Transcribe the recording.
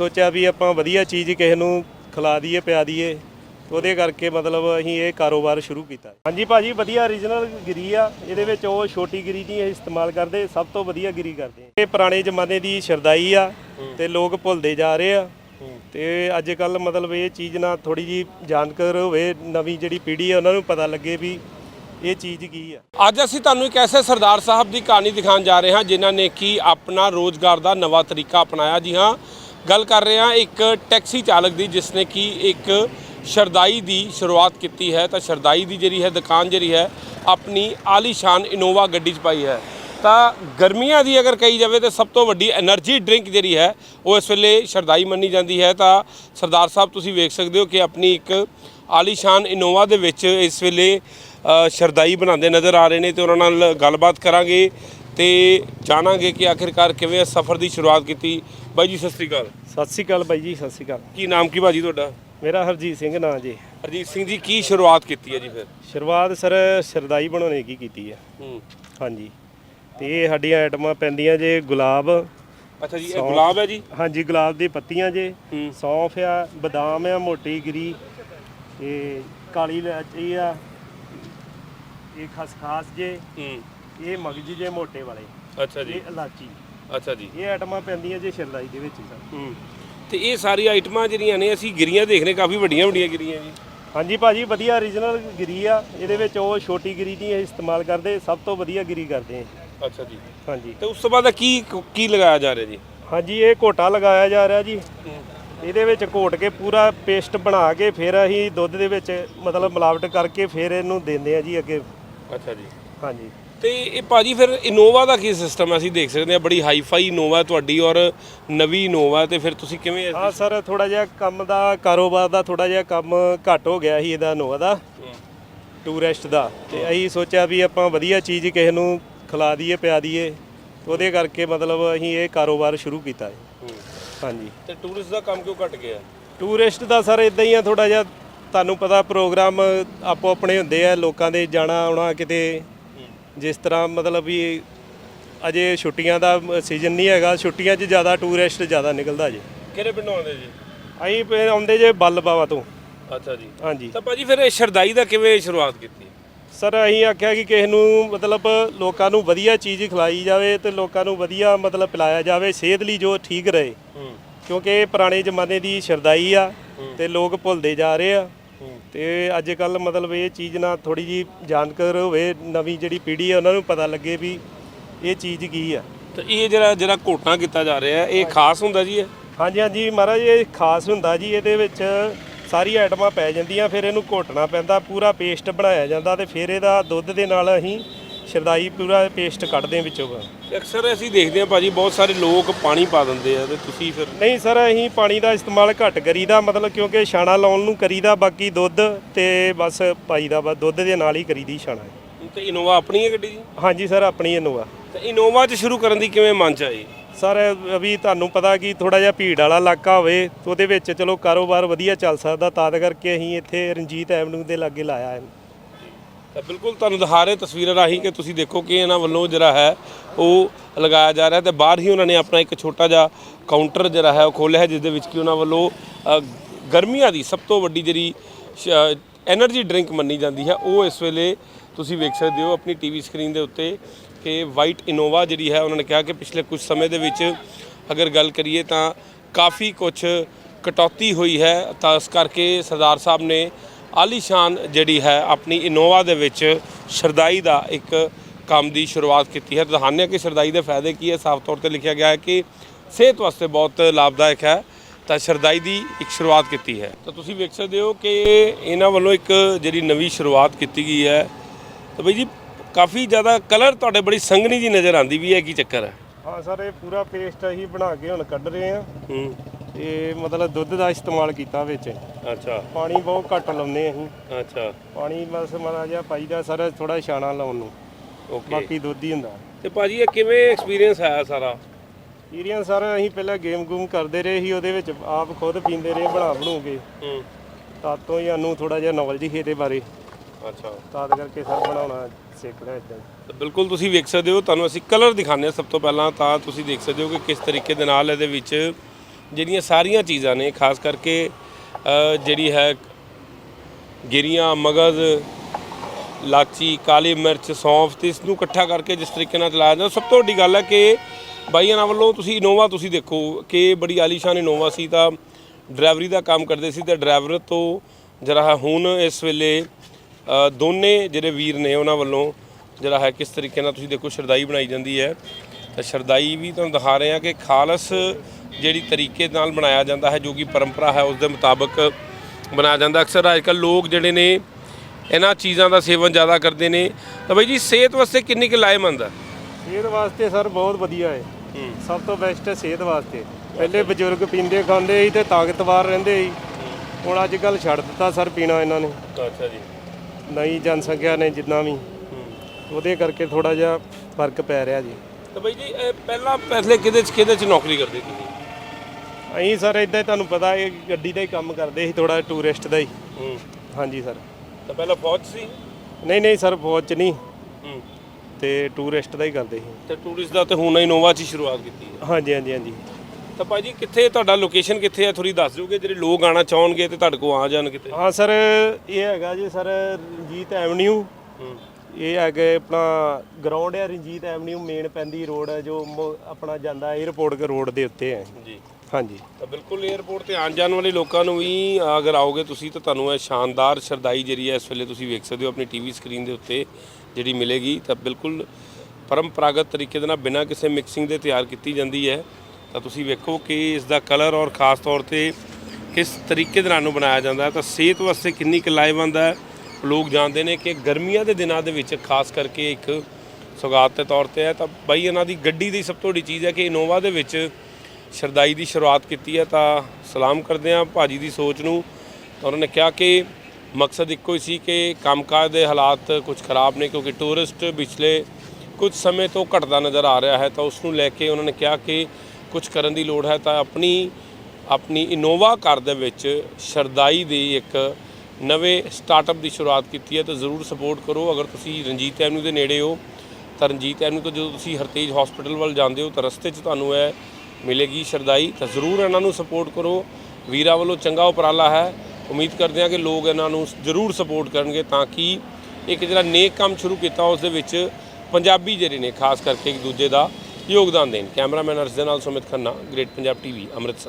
ਸੋਚਿਆ ਵੀ ਆਪਾਂ ਵਧੀਆ ਚੀਜ਼ ਕਿਸੇ ਨੂੰ ਖਿਲਾ ਦਈਏ, ਪਿਆ ਦਈਏ। ਉਹਦੇ ਕਰਕੇ ਮਤਲਬ ਅਸੀਂ ਇਹ ਕਾਰੋਬਾਰ ਸ਼ੁਰੂ ਕੀਤਾ ਹਾਂਜੀ ਭਾਜੀ, ਵਧੀਆ origignal ਗਿਰੀ ਆ। ਇਹਦੇ ਵਿੱਚ ਉਹ ਛੋਟੀ ਗਿਰੀ ਨਹੀਂ ਅਸੀਂ ਇਸਤੇਮਾਲ ਕਰਦੇ, ਸਭ ਤੋਂ ਵਧੀਆ ਗਿਰੀ ਕਰਦੇ ਆ। ਇਹ ਪੁਰਾਣੇ ਜ਼ਮਾਨੇ ਦੀ ਸ਼ਰਦਾਈ ਆ ਤੇ ਲੋਕ ਭੁੱਲਦੇ ਜਾ ਰਹੇ ਆ। ਤੇ ਅੱਜ ਕੱਲ ਮਤਲਬ ਇਹ ਚੀਜ਼ ਨਾਲ ਥੋੜੀ ਜੀ ਜਾਣਕਾਰ ਹੋਵੇ, ਨਵੀਂ ਜਿਹੜੀ ਪੀੜ੍ਹੀ ਆ, ਉਹਨਾਂ ਨੂੰ ਪਤਾ ਲੱਗੇ ਵੀ ਇਹ ਚੀਜ਼ ਕੀ ਆ। ਅੱਜ ਅਸੀਂ ਤੁਹਾਨੂੰ ਇੱਕ ਐਸੇ ਸਰਦਾਰ ਸਾਹਿਬ ਦੀ ਕਹਾਣੀ ਦਿਖਾਉਣ ਜਾ ਰਹੇ ਹਾਂ, ਜਿਨ੍ਹਾਂ ਨੇ ਕਿ ਆਪਣਾ ਰੋਜ਼ਗਾਰ ਦਾ ਨਵਾਂ ਤਰੀਕਾ ਅਪਣਾਇਆ। ਜੀ ਹਾਂ ਗੱਲ ਕਰ ਰਹੇ ਹਾਂ ਇੱਕ ਟੈਕਸੀ ਚਾਲਕ ਦੀ, ਜਿਸ ਨੇ ਕਿ ਇੱਕ ਸ਼ਰਦਾਈ ਦੀ ਸ਼ੁਰੂਆਤ ਕੀਤੀ ਹੈ। ਤਾਂ ਸ਼ਰਦਾਈ ਦੀ ਜਿਹੜੀ ਹੈ, ਦੁਕਾਨ ਜਿਹੜੀ ਹੈ, ਆਪਣੀ ਆਲੀਸ਼ਾਨ ਇਨੋਵਾ ਗੱਡੀ 'ਚ ਪਾਈ ਹੈ। ਤਾਂ ਗਰਮੀਆਂ ਦੀ ਅਗਰ ਕਹੀ ਜਾਵੇ, ਤਾਂ ਸਭ ਤੋਂ ਵੱਡੀ એનર્ਜੀ ਡਰਿੰਕ ਜਿਹੜੀ ਹੈ, ਉਹ ਇਸ ਵੇਲੇ ਸ਼ਰਦਾਈ ਮੰਨੀ ਜਾਂਦੀ ਹੈ। ਤਾਂ ਸਰਦਾਰ ਸਾਹਿਬ, ਤੁਸੀਂ ਵੇਖ ਸਕਦੇ ਹੋ ਕਿ ਆਪਣੀ ਇੱਕ ਆਲੀਸ਼ਾਨ ਇਨੋਵਾ ਦੇ ਵਿੱਚ ਇਸ ਵੇਲੇ ਸ਼ਰਦਾਈ ਬਣਾਉਂਦੇ ਨਜ਼ਰ ਆ ਰਹੇ ਨੇ ਤੇ ਉਹਨਾਂ ਨਾਲ ਗੱਲਬਾਤ ਕਰਾਂਗੇ। ਤੇ ਜਾਣਾਂਗੇ ਕਿ ਆਖਿਰਕਾਰ ਕਿਵੇਂ ਇਸ ਸਫ਼ਰ ਦੀ ਸ਼ੁਰੂਆਤ ਕੀਤੀ। ਬਾਈ ਜੀ ਸਤਿ ਸ੍ਰੀ ਅਕਾਲ। ਸਤਿ ਸ਼੍ਰੀ ਅਕਾਲ ਬਾਈ ਜੀ ਸਤਿ ਸ਼੍ਰੀ ਅਕਾਲ। ਕੀ ਨਾਮ ਕੀ ਬਾਜੀ ਤੁਹਾਡਾ? ਮੇਰਾ ਹਰਜੀਤ ਸਿੰਘ ਨਾਂ ਜੀ। ਹਰਜੀਤ ਸਿੰਘ ਜੀ ਕੀ ਸ਼ੁਰੂਆਤ ਕੀਤੀ ਹੈ ਜੀ ਫਿਰ? ਸ਼ੁਰੂਆਤ ਸਰ ਸ਼ਰਦਾਈ ਬਣਾਉਣੇ ਕੀ ਕੀਤੀ ਆ ਹੂੰ। ਹਾਂਜੀ। ਤੇ ਇਹ ਸਾਡੀਆਂ ਆਈਟਮਾਂ ਪੈਂਦੀਆਂ ਜੇ ਗੁਲਾਬ ਅੱਛਾ ਜੀ ਇਹ ਗੁਲਾਬ ਹੈ ਜੀ? ਹਾਂਜੀ ਗੁਲਾਬ ਦੀ ਪੱਤੀਆਂ ਜੇ। ਹੂੰ। ਸੌਂਫ ਆ ਬਦਾਮ ਆ ਮੋਟੀ ਗਿਰੀ ਇਹ ਕਾਲੀ ਇਲਾਚੀ ਆ ਇਹ ਖਸਖਾਸ ਜੇ। ਹੂੰ। ਇਹ ਮਗਜ ਜੇ ਮੋਟੇ ਵਾਲੇ। ਅੱਛਾ ਜੀ। ਇਹ ਇਲਾਚੀ। ਅੱਛਾ ਜੀ। ਇਹ ਆਈਟਮਾਂ ਪੈਂਦੀਆਂ ਜੇ ਸ਼ਰਦਾਈ ਦੇ ਵਿੱਚ ਸਰ। ਹੂੰ। ਤੇ ਇਹ ਸਾਰੀ ਆਈਟਮਾਂ ਜਿਹੜੀਆਂ ਨੇ ਅਸੀਂ ਗਿਰੀਆਂ ਦੇਖਨੇ ਕਾਫੀ ਵੱਡੀਆਂ ਵੱਡੀਆਂ ਗਿਰੀਆਂ ਜੀ। ਹਾਂਜੀ ਭਾਜੀ ਵਧੀਆ origignal ਗਿਰੀ ਆ। ਇਹਦੇ ਵਿੱਚ ਉਹ ਛੋਟੀ ਗਿਰੀ ਨਹੀਂ ਅਸੀਂ ਇਸਤੇਮਾਲ ਕਰਦੇ ਸਭ ਤੋਂ ਵਧੀਆ ਗਿਰੀ ਕਰਦੇ ਹਾਂ ਅੱਛਾ ਜੀ। ਹਾਂਜੀ। ਤੇ ਉਸ ਤੋਂ ਬਾਅਦ ਕੀ ਕੀ ਲਗਾਇਆ ਜਾ ਰਿਹਾ ਜੀ? ਹਾਂਜੀ ਇਹ ਘੋਟਾ ਲਗਾਇਆ ਜਾ ਰਿਹਾ ਜੀ। ਇਹਦੇ ਵਿੱਚ ਘੋਟ ਕੇ ਪੂਰਾ ਪੇਸਟ ਬਣਾ ਕੇ ਫਿਰ ਅਸੀਂ ਦੁੱਧ ਦੇ ਵਿੱਚ ਮਤਲਬ ਮਿਲਾਵਟ ਕਰਕੇ ਫਿਰ ਇਹਨੂੰ ਦਿੰਦੇ ਆ ਜੀ ਅੱਗੇ। ਅੱਛਾ ਜੀ। ਹਾਂਜੀ। ਤੇ ਇਹ ਭਾਜੀ ਫਿਰ ਇਨੋਵਾ ਦਾ ਕੀ ਸਿਸਟਮ ਹੈ? ਅਸੀਂ ਦੇਖ ਸਕਦੇ ਹਾਂ ਬੜੀ ਹਾਈ-ਫਾਈ ਇਨੋਵਾ ਤੁਹਾਡੀ ਔਰ ਨਵੀਂ ਇਨੋਵਾ ਤੇ ਫਿਰ ਤੁਸੀਂ ਕਿਵੇਂ ਇਸ- ਹਾਂ ਸਰ ਥੋੜਾ ਜਿਹਾ ਕੰਮ ਦਾ ਕਾਰੋਬਾਰ ਦਾ ਥੋੜਾ ਜਿਹਾ ਕੰਮ ਘੱਟ ਹੋ ਗਿਆ ਸੀ ਇਹਦਾ ਨੋਵਾ ਦਾ ਟੂਰਿਸਟ ਦਾ। ਤੇ ਅਸੀਂ ਸੋਚਿਆ ਵੀ ਆਪਾਂ ਵਧੀਆ ਚੀਜ਼ ਕਿਸੇ ਨੂੰ ਖਿਲਾ ਦਈਏ ਪਿਆ ਦਈਏ। ਉਹਦੇ ਕਰਕੇ ਮਤਲਬ ਅਸੀਂ ਇਹ ਕਾਰੋਬਾਰ ਸ਼ੁਰੂ ਕੀਤਾ ਹੂੰ। ਹਾਂਜੀ। ਤੇ ਟੂਰਿਸਟ ਦਾ ਕੰਮ ਕਿਉਂ ਘਟ ਗਿਆ? ਟੂਰਿਸਟ ਦਾ ਸਰ ਇਦਾਂ ਹੀ ਆ ਥੋੜਾ ਜਿਹਾ ਤੁਹਾਨੂੰ ਪਤਾ ਪ੍ਰੋਗਰਾਮ ਆਪੋ ਆਪਣੇ ਹੁੰਦੇ ਆ ਲੋਕਾਂ ਦੇ ਜਾਣਾ ਆਉਣਾ ਕਿਤੇ ਜਿਸ ਤਰ੍ਹਾਂ ਮਤਲਬ ਵੀ ਅਜੇ ਛੁੱਟੀਆਂ ਦਾ ਸੀਜ਼ਨ ਨਹੀਂ ਹੈਗਾ ਛੁੱਟੀਆਂ 'ਚ ਜ਼ਿਆਦਾ ਟੂਰਿਸਟ ਜ਼ਿਆਦਾ ਨਿਕਲਦਾ ਜੇ। ਕਿਹੜੇ ਪਿੰਡੋਂ ਆਉਂਦੇ ਜੀ? ਅਸੀਂ ਫਿਰ ਆਉਂਦੇ ਜੇ ਬੱਲ ਬਾਵਾ ਤੋਂ। ਅੱਛਾ ਜੀ। ਹਾਂਜੀ। ਤਾਂ ਭਾਜੀ ਫਿਰ ਇਹ ਸ਼ਰਦਾਈ ਦਾ ਕਿਵੇਂ ਸ਼ੁਰੂਆਤ ਕੀਤੀ? ਸਰ ਅਸੀਂ ਆਖਿਆ ਕਿ ਕਿਸੇ ਨੂੰ ਮਤਲਬ ਲੋਕਾਂ ਨੂੰ ਵਧੀਆ ਚੀਜ਼ ਖਿਲਾਈ ਜਾਵੇ ਤੇ ਲੋਕਾਂ ਨੂੰ ਵਧੀਆ ਮਤਲਬ ਪਿਲਾਇਆ ਜਾਵੇ ਸਿਹਤ ਲਈ ਜੋ ਠੀਕ ਰਹੇ। ਕਿਉਂਕਿ ਇਹ ਪੁਰਾਣੇ ਜ਼ਮਾਨੇ ਦੀ ਸ਼ਰਦਾਈ ਆ ਤੇ ਲੋਕ ਭੁੱਲਦੇ ਜਾ ਰਹੇ ਆ। ਤੇ ਅੱਜ ਕੱਲ ਮਤਲਬ ਇਹ ਚੀਜ਼ ਨਾਲ ਥੋੜੀ ਜੀ ਜਾਣਕਾਰ ਹੋਵੇ ਨਵੀਂ ਜਿਹੜੀ ਪੀੜ੍ਹੀ ਆ ਉਹਨਾਂ ਨੂੰ ਪਤਾ ਲੱਗੇ ਵੀ ਇਹ ਚੀਜ਼ ਕੀ ਆ ਤਾਂ ਇਹ ਜਿਹੜਾ ਜਿਹੜਾ ਘੋਟਣਾ ਕੀਤਾ ਜਾ ਰਿਹਾ ਹੈ ਇਹ ਖਾਸ ਹੁੰਦਾ ਜੀ ਇਹ? ਹਾਂਜੀ ਹਾਂਜੀ ਮਹਾਰਾਜ ਇਹ ਖਾਸ ਹੁੰਦਾ ਜੀ ਇਹਦੇ ਵਿੱਚ ਸਾਰੀ ਆਈਟਮਾਂ ਪੈ ਜਾਂਦੀਆਂ ਫਿਰ ਇਹਨੂੰ ਘੋਟਣਾ ਪੈਂਦਾ ਪੂਰਾ ਪੇਸਟ ਬਣਾਇਆ ਜਾਂਦਾ ਤੇ ਫਿਰ ਇਹਦਾ ਦੁੱਧ ਦੇ ਨਾਲ ਅਸੀਂ ਸ਼ਰਦਾਈ ਪੂਰਾ ਪੇਸਟ ਕੱਢਦੇ ਹਾਂ ਵਿੱਚੋਂ। ਤੇ ਅਕਸਰ ਅਸੀਂ ਦੇਖਦੇ ਹਾਂ ਭਾਜੀ ਬਹੁਤ ਸਾਰੇ ਲੋਕ ਪਾਣੀ ਪਾ ਦਿੰਦੇ ਆ ਤੇ ਤੁਸੀਂ ਫਿਰ ਨਹੀਂ ਸਰ ਅਸੀਂ ਪਾਣੀ ਦਾ ਇਸਤੇਮਾਲ ਘੱਟ ਕਰੀਦਾ ਮਤਲਬ ਕਿਉਂਕਿ ਛਾਣਾ ਲਾਉਣ ਨੂੰ ਕਰੀਦਾ ਬਾਕੀ ਦੁੱਧ ਤੇ ਬਸ ਪਾਈਦਾ ਬਸ ਦੁੱਧ ਦੇ ਨਾਲ ਹੀ ਕਰੀਦੀ ਛਾਣਾ। ਤੇ ਇਨੋਵਾ ਆਪਣੀ ਹੈ ਗੱਡੀ ਜੀ? ਹਾਂਜੀ ਸਰ ਆਪਣੀ ਇਨੋਵਾ। ਤੇ ਇਨੋਵਾ 'ਚ ਸ਼ੁਰੂ ਕਰਨ ਦੀ ਕਿਵੇਂ ਮਨ ਚ ਆਈ ਸਰ ਅਭੀ ਤੁਹਾਨੂੰ ਪਤਾ ਕਿ ਥੋੜਾ ਜਿਹਾ ਭੀੜ ਵਾਲਾ ਇਲਾਕਾ ਹੋਵੇ ਤੇ ਉਹਦੇ ਵਿੱਚ ਚਲੋ ਕਾਰੋਬਾਰ ਵਧੀਆ ਚੱਲ ਸਕਦਾ ਤਦ ਕਰਕੇ ਅਸੀਂ ਇੱਥੇ ਰਣਜੀਤ ਐਵਨਿਊ ਦੇ ਲਾਗੇ ਲਾਇਆ ਹੈ। ਤਾਂ ਬਿਲਕੁਲ ਤੁਹਾਨੂੰ ਦਿਖਾ ਰਹੇ ਤਸਵੀਰਾਂ ਰਾਹੀਂ ਕਿ ਤੁਸੀਂ ਦੇਖੋ ਕਿ ਇਹਨਾਂ ਵੱਲੋਂ ਜਿਹੜਾ ਹੈ ਉਹ ਲਗਾਇਆ ਜਾ ਰਿਹਾ ਤੇ ਬਾਹਰ ਹੀ ਉਹਨਾਂ ਨੇ ਆਪਣਾ ਇੱਕ ਛੋਟਾ ਜਿਹਾ ਕਾਊਂਟਰ ਜਿਹੜਾ ਹੈ ਉਹ ਖੋਲ੍ਹਿਆ ਹੈ, ਜਿਸ ਦੇ ਵਿੱਚ ਕਿ ਉਹਨਾਂ ਵੱਲੋਂ ਗਰਮੀਆਂ ਦੀ ਸਭ ਤੋਂ ਵੱਡੀ ਜਿਹੜੀ એનર્ਜੀ ਡਰਿੰਕ ਮੰਨੀ ਜਾਂਦੀ ਹੈ, ਉਹ ਇਸ ਵੇਲੇ ਤੁਸੀਂ ਵੇਖ ਸਕਦੇ ਹੋ ਆਪਣੀ ਟੀਵੀ ਸਕਰੀਨ ਦੇ ਉੱਤੇ ਕਿ ਵਾਈਟ ਇਨੋਵਾ ਜਿਹੜੀ ਹੈ ਉਹਨਾਂ ਨੇ ਕਿਹਾ ਕਿ ਪਿਛਲੇ ਕੁਝ ਸਮੇਂ ਦੇ ਵਿੱਚ ਅਗਰ ਗੱਲ ਕਰੀਏ ਤਾਂ ਕਾਫੀ ਕੁਝ ਕਟੌਤੀ ਹੋਈ ਹੈ, ਤਾਂ ਇਸ ਕਰਕੇ ਸਰਦਾਰ ਸਾਹਿਬ ਨੇ ਆਲੀਸ਼ਾਨ ਜਿਹੜੀ ਹੈ ਆਪਣੀ ਇਨੋਵਾ ਦੇ ਵਿੱਚ ਸ਼ਰਦਾਈ ਦਾ ਇੱਕ ਕੰਮ ਦੀ ਸ਼ੁਰੂਆਤ ਕੀਤੀ ਹੈ। ਦਹਾਨੇ ਕਿ ਸ਼ਰਦਾਈ ਦੇ ਫਾਇਦੇ ਕੀ ਹੈ। ਸਾਫ਼ ਤੌਰ ਤੇ ਲਿਖਿਆ ਗਿਆ ਹੈ ਕਿ ਸਿਹਤ ਵਾਸਤੇ ਬਹੁਤ ਲਾਭਦਾਇਕ ਹੈ ਤਾਂ ਸ਼ਰਦਾਈ ਦੀ ਇੱਕ ਸ਼ੁਰੂਆਤ ਕੀਤੀ ਹੈ। ਤਾਂ ਤੁਸੀਂ ਵੇਖ ਸਕਦੇ ਹੋ ਕਿ ਇਹਨਾਂ ਵੱਲੋਂ ਇੱਕ ਜਿਹੜੀ ਨਵੀਂ ਸ਼ੁਰੂਆਤ ਕੀਤੀ ਗਈ ਹੈ। ਤਾਂ ਬਈ ਜੀ ਕਾਫੀ ਜ਼ਿਆਦਾ ਕਲਰ ਤੁਹਾਡੇ ਬੜੀ ਸੰਘਣੀ ਜੀ ਨਜ਼ਰ ਆਉਂਦੀ ਵੀ ਹੈ ਕੀ ਚੱਕਰ ਹੈ? ਹਾਂ ਸਰ ਇਹ ਪੂਰਾ ਪੇਸਟ ਅਸੀਂ ਬਣਾ ਕੇ ਹੁਣ ਕੱਢ ਰਹੇ ਹਾਂ। ਹੂੰ। ਤੇ ਮਤਲਬ ਦੁੱਧ ਦਾ ਇਸਤੇਮਾਲ ਕੀਤਾ ਵਿੱਚ। ਅੱਛਾ। ਪਾਣੀ ਬਹੁਤ ਘੱਟ ਲਾਉਂਦੇ ਅਸੀਂ। ਅੱਛਾ। ਪਾਣੀ ਬਸ ਮਾੜਾ ਜਿਹਾ ਪਾਈਦਾ ਸਰ ਥੋੜਾ ਛਾਣਾ ਲਾਉਣ ਨੂੰ। ਓਕੇ ਬਾਕੀ ਦੁੱਧ ਹੀ ਹੁੰਦਾ। ਤੇ ਭਾਜੀ ਇਹ ਕਿਵੇਂ ਐਕਸਪੀਰੀਅੰਸ ਆਇਆ ਸਾਰਾ? ਈਰੀਅਨ ਸਰ ਅਸੀਂ ਪਹਿਲਾਂ ਗੇਮ ਗੂਮ ਕਰਦੇ ਰਹੇ ਸੀ ਉਹਦੇ ਵਿੱਚ ਆਪ ਖੁਦ ਪੀਂਦੇ ਰਹੇ ਬਣਾ ਬਣੂ ਕੇ। ਹੂੰ। ਤਾਂ ਤੋਂ ਹੀ ਸਾਨੂੰ ਥੋੜਾ ਜਿਹਾ ਨੌਲੇਜ ਸੀ ਇਹਦੇ ਬਾਰੇ। ਅੱਛਾ। ਤਦ ਕਰਕੇ ਸਰ ਬਣਾਉਣਾ ਸਿੱਖ ਲਿਆ ਇਦਾਂ ਤਾਂ ਬਿਲਕੁਲ ਤੁਸੀਂ ਵੇਖ ਸਕਦੇ ਹੋ ਤੁਹਾਨੂੰ ਅਸੀਂ ਕਲਰ ਦਿਖਾਉਂਦੇ ਹਾਂ ਸਭ ਤੋਂ ਪਹਿਲਾਂ ਤਾਂ ਤੁਸੀਂ ਦੇਖ ਸਕਦੇ ਹੋ ਕਿ ਕਿਸ ਤਰੀਕੇ ਦੇ ਨਾਲ ਇਹਦੇ ਵਿੱਚ ਜਿਹੜੀਆਂ ਸਾਰੀਆਂ ਚੀਜ਼ਾਂ ਨੇ, ਖਾਸ ਕਰਕੇ ਜਿਹੜੀ ਹੈ, ਗਿਰੀਆਂ, ਮਗਜ਼, ਲਾਚੀ, ਕਾਲੀ ਮਿਰਚ, ਸੌਂਫ ਤੇ ਇਸ ਨੂੰ ਇਕੱਠਾ ਕਰਕੇ ਜਿਸ ਤਰੀਕੇ ਨਾਲ ਚਲਾਇਆ ਜਾਂਦਾ। ਸਭ ਤੋਂ ਵੱਡੀ ਗੱਲ ਹੈ ਕਿ ਬਾਈਆਂ ਨਾਲ ਵੱਲੋਂ ਤੁਸੀਂ ਇਨੋਵਾ ਤੁਸੀਂ ਦੇਖੋ ਕਿ ਬੜੀ ਆਲੀਸ਼ਾਨ ਇਨੋਵਾ ਸੀ ਤਾਂ ਡਰਾਈਵਰੀ ਦਾ ਕੰਮ ਕਰਦੇ ਸੀ ਤੇ ਡਰਾਈਵਰ ਤੋਂ ਜਿਹੜਾ ਹੈ ਹੁਣ ਇਸ ਵੇਲੇ ਦੋਨੇ ਜਿਹੜੇ ਵੀਰ ਨੇ ਉਹਨਾਂ ਵੱਲੋਂ ਜਿਹੜਾ ਹੈ ਕਿਸ ਤਰੀਕੇ ਨਾਲ ਤੁਸੀਂ ਦੇਖੋ ਸ਼ਰਦਾਈ ਬਣਾਈ ਜਾਂਦੀ ਹੈ। ਤਾਂ ਸ਼ਰਦਾਈ ਵੀ ਤੁਹਾਨੂੰ ਦਿਖਾ ਰਹੇ ਹਾਂ ਕਿ ਖਾਲਸ ਜਿਹੜੀ ਤਰੀਕੇ ਨਾਲ ਬਣਾਇਆ ਜਾਂਦਾ ਹੈ ਜੋ ਕਿ ਪਰੰਪਰਾ ਹੈ ਉਸ ਦੇ ਮੁਤਾਬਕ ਬਣਾਇਆ ਜਾਂਦਾ। ਅਕਸਰ ਅੱਜ ਕੱਲ੍ਹ ਲੋਕ ਜਿਹੜੇ ਨੇ ਇਹਨਾਂ ਚੀਜ਼ਾਂ ਦਾ ਸੇਵਨ ਜ਼ਿਆਦਾ ਕਰਦੇ ਨੇ। ਤਾਂ ਬਾਈ ਜੀ ਸਿਹਤ ਵਾਸਤੇ ਕਿੰਨੀ ਕੁ ਲਾਹੇਮੰਦ ਹੈ ਸਿਹਤ ਵਾਸਤੇ ਸਰ ਬਹੁਤ ਵਧੀਆ ਹੈ। ਸਭ ਤੋਂ ਬੈਸਟ ਹੈ ਸਿਹਤ ਵਾਸਤੇ। ਪਹਿਲੇ ਬਜ਼ੁਰਗ ਪੀਂਦੇ ਖਾਂਦੇ ਸੀ ਤੇ ਤਾਕਤਵਰ ਰਹਿੰਦੇ ਸੀ। ਹੁਣ ਅੱਜ ਕੱਲ ਛੱਡ ਦਿੱਤਾ ਸਰ ਪੀਣਾ ਇਹਨਾਂ ਨੇ। ਅੱਛਾ ਜੀ। ਨਈ ਜਨਸੰਖਿਆ ਨੇ ਜਿੰਨਾ ਵੀ। ਉਹਦੇ ਕਰਕੇ ਥੋੜਾ ਜਿਹਾ ਫ਼ਰਕ ਪੈ ਰਿਹਾ ਜੀ। ਤਾਂ ਬਾਈ ਜੀ ਇਹ ਪਹਿਲਾਂ ਪਹਿਲੇ ਕਿਹਦੇ ਚ ਕਿਹਦੇ ਚ ਨੌਕਰੀ ਕਰਦੇ ਤੁਸੀਂ ਅਸੀਂ ਸਰ ਇਦਾਂ ਤੁਹਾਨੂੰ ਪਤਾ ਇਹ ਗੱਡੀ ਦਾ ਹੀ ਕੰਮ ਕਰਦੇ ਸੀ ਥੋੜਾ ਟੂਰਿਸਟ ਦਾ ਹੀ। ਹੂੰ। ਹਾਂਜੀ ਸਰ। ਤਾਂ ਪਹਿਲਾਂ ਫੌਜ ਸੀ? ਨਹੀਂ ਨਹੀਂ ਸਰ ਫੌਜ ਚ ਨਹੀਂ। ਹੂੰ। ਤੇ ਟੂਰਿਸਟ ਦਾ ਹੀ ਕਰਦੇ ਸੀ। ਤੇ ਟੂਰਿਸਟ ਦਾ ਤੇ ਹੁਣ ਇਨੋਵਾ ਚ ਹੀ ਸ਼ੁਰੂਆਤ ਕੀਤੀ ਹੈ। ਹਾਂਜੀ ਹਾਂਜੀ ਹਾਂਜੀ। ਤਾਂ ਭਾਈ ਜੀ ਕਿੱਥੇ ਤੁਹਾਡਾ ਲੋਕੇਸ਼ਨ ਕਿੱਥੇ ਹੈ? ਥੋੜੀ ਦੱਸ ਦਿਓਗੇ ਜਿਹੜੇ ਲੋਕ ਆਣਾ ਚਾਹਣਗੇ ਤੇ ਤੁਹਾਡੇ ਕੋਲ ਆ ਜਾਣ ਕਿਤੇ। ਹਾਂ ਸਰ ਇਹ ਹੈਗਾ ਜੀ ਸਰ ਰਣਜੀਤ ਐਵਨਿਊ। ਹੂੰ। ਇਹ ਹੈਗੇ ਆਪਣਾ ਗਰਾਊਂਡ ਹੈ ਰਣਜੀਤ ਐਵਨਿਊ ਮੇਨ ਪੈਂਦੀ ਰੋਡ ਹੈ ਜੋ ਮੋ- ਆਪਣਾ ਜਾਂਦਾ 에어ਪੋਰਟ ਰੋਡ ਦੇ ਉੱਤੇ ਹੈ। ਜੀ। ਹਾਂਜੀ। ਤਾਂ ਬਿਲਕੁਲ 에어ਪੋਰਟ ਤੇ ਆਉਣ ਜਾਣ ਵਾਲੇ ਲੋਕਾਂ ਨੂੰ ਵੀ ਅਗਰ ਆਓਗੇ ਤੁਸੀਂ ਤਾਂ ਤੁਹਾਨੂੰ ਇਹ ਸ਼ਾਨਦਾਰ ਸ਼ਰਦਾਈ ਜਿਹੜੀ ਹੈ ਇਸ ਵੇਲੇ ਤੁਸੀਂ ਵੇਖ ਸਕਦੇ ਹੋ ਆਪਣੀ ਟੀਵੀ ਸਕਰੀਨ ਦੇ ਉੱਤੇ ਜਿਹੜੀ ਮਿਲੇਗੀ। ਤਾਂ ਬਿਲਕੁਲ ਪਰੰਪਰਾਗਤ ਤਰੀਕੇ ਦੇ ਨਾਲ ਬਿਨਾਂ ਕਿਸੇ ਮਿਕਸਿੰਗ ਦੇ ਤਿਆਰ ਕੀਤੀ ਜਾਂਦੀ ਹੈ। ਤਾਂ ਤੁਸੀਂ ਵੇਖੋ ਕਿ ਇਸ ਦਾ ਕਲਰ ਔਰ ਖਾਸ ਤੌਰ ਤੇ ਕਿਸ ਤਰੀਕੇ ਦੇ ਨਾਲ ਨੂੰ ਬਣਾਇਆ ਜਾਂਦਾ ਹੈ। ਤਾਂ ਸਿਹਤ ਵਾਸਤੇ ਕਿੰਨੀ ਕੁ ਲਾਹੇਵੰਦ ਹੈ। ਲੋਕ ਜਾਣਦੇ ਨੇ ਕਿ ਗਰਮੀਆਂ ਦੇ ਦਿਨਾਂ ਦੇ ਵਿੱਚ ਖਾਸ ਕਰਕੇ ਇੱਕ ਸੌਗਾਤ ਦੇ ਤੌਰ ਤੇ ਹੈ। ਤਾਂ ਬਾਈ, ਇਹਨਾਂ ਦੀ ਗੱਡੀ ਦੀ ਸਭ ਤੋਂ ਵੱਡੀ ਚੀਜ਼ ਹੈ ਕਿ ਇਨੋਵਾ ਦੇ ਵਿੱਚ ਸ਼ਰਦਾਈ ਦੀ ਸ਼ੁਰੂਆਤ ਕੀਤੀ ਹੈ ਤਾਂ ਸਲਾਮ ਕਰਦੇ ਹਾਂ ਭਾਜੀ ਦੀ ਸੋਚ ਨੂੰ। ਤਾਂ ਉਹਨਾਂ ਨੇ ਕਿਹਾ ਕਿ ਮਕਸਦ ਇੱਕੋ ਹੀ ਸੀ ਕਿ ਕੰਮਕਾਜ ਦੇ ਹਾਲਾਤ ਕੁਝ ਖਰਾਬ ਨੇ ਕਿਉਂਕਿ ਟੂਰਿਸਟ ਪਿਛਲੇ ਕੁਝ ਸਮੇਂ ਤੋਂ ਘਟਦਾ ਨਜ਼ਰ ਆ ਰਿਹਾ ਹੈ ਤਾਂ ਉਸ ਨੂੰ ਲੈ ਕੇ ਉਹਨਾਂ ਨੇ ਕਿਹਾ ਕਿ ਕੁਝ ਕਰਨ ਦੀ ਲੋੜ ਹੈ ਤਾਂ ਆਪਣੀ ਆਪਣੀ ਇਨੋਵਾ ਕਾਰ ਦੇ ਵਿੱਚ ਸ਼ਰਦਾਈ ਦੀ ਇੱਕ ਨਵੇਂ ਸਟਾਰਟਅਪ ਦੀ ਸ਼ੁਰੂਆਤ ਕੀਤੀ ਹੈ ਤਾਂ ਜ਼ਰੂਰ ਸਪੋਰਟ ਕਰੋ। ਅਗਰ ਤੁਸੀਂ ਰਣਜੀਤ ਐਵਨਿਊ ਦੇ ਨੇੜੇ ਹੋ ਤਾਂ ਰਣਜੀਤ ਐਵਨਿਊ ਤੋਂ ਜਦੋਂ ਤੁਸੀਂ ਹਰਤੇਜ ਹਸਪੀਟਲ ਵੱਲ ਜਾਂਦੇ ਹੋ ਤਾਂ ਰਸਤੇ 'ਚ ਤੁਹਾਨੂੰ ਇਹ ਮਿਲੇਗੀ ਸ਼ਰਦਾਈ ਤਾਂ ਜ਼ਰੂਰ ਇਹਨਾਂ ਨੂੰ ਸਪੋਰਟ ਕਰੋ। ਵੀਰਾਂ ਵੱਲੋਂ ਚੰਗਾ ਉਪਰਾਲਾ ਹੈ। ਉਮੀਦ ਕਰਦੇ ਹਾਂ ਕਿ ਲੋਕ ਇਹਨਾਂ ਨੂੰ ਜ਼ਰੂਰ ਸਪੋਰਟ ਕਰਨਗੇ ਤਾਂ ਕਿ ਇੱਕ ਜਿਹੜਾ ਨੇਕ ਕੰਮ ਸ਼ੁਰੂ ਕੀਤਾ ਉਸ ਦੇ ਵਿੱਚ ਪੰਜਾਬੀ ਜਿਹੜੇ ਨੇ, ਖਾਸ ਕਰਕੇ ਇੱਕ ਦੂਜੇ ਦਾ ਯੋਗਦਾਨ ਦੇਣ। ਕੈਮਰਾਮੈਨ ਅਰਸ਼ ਦੇ ਨਾਲ ਸੁਮਿਤ ਖੰਨਾ ਗ੍ਰੇਟ ਪੰਜਾਬ ਟੀਵੀ ਅੰਮ੍ਰਿਤਸਰ।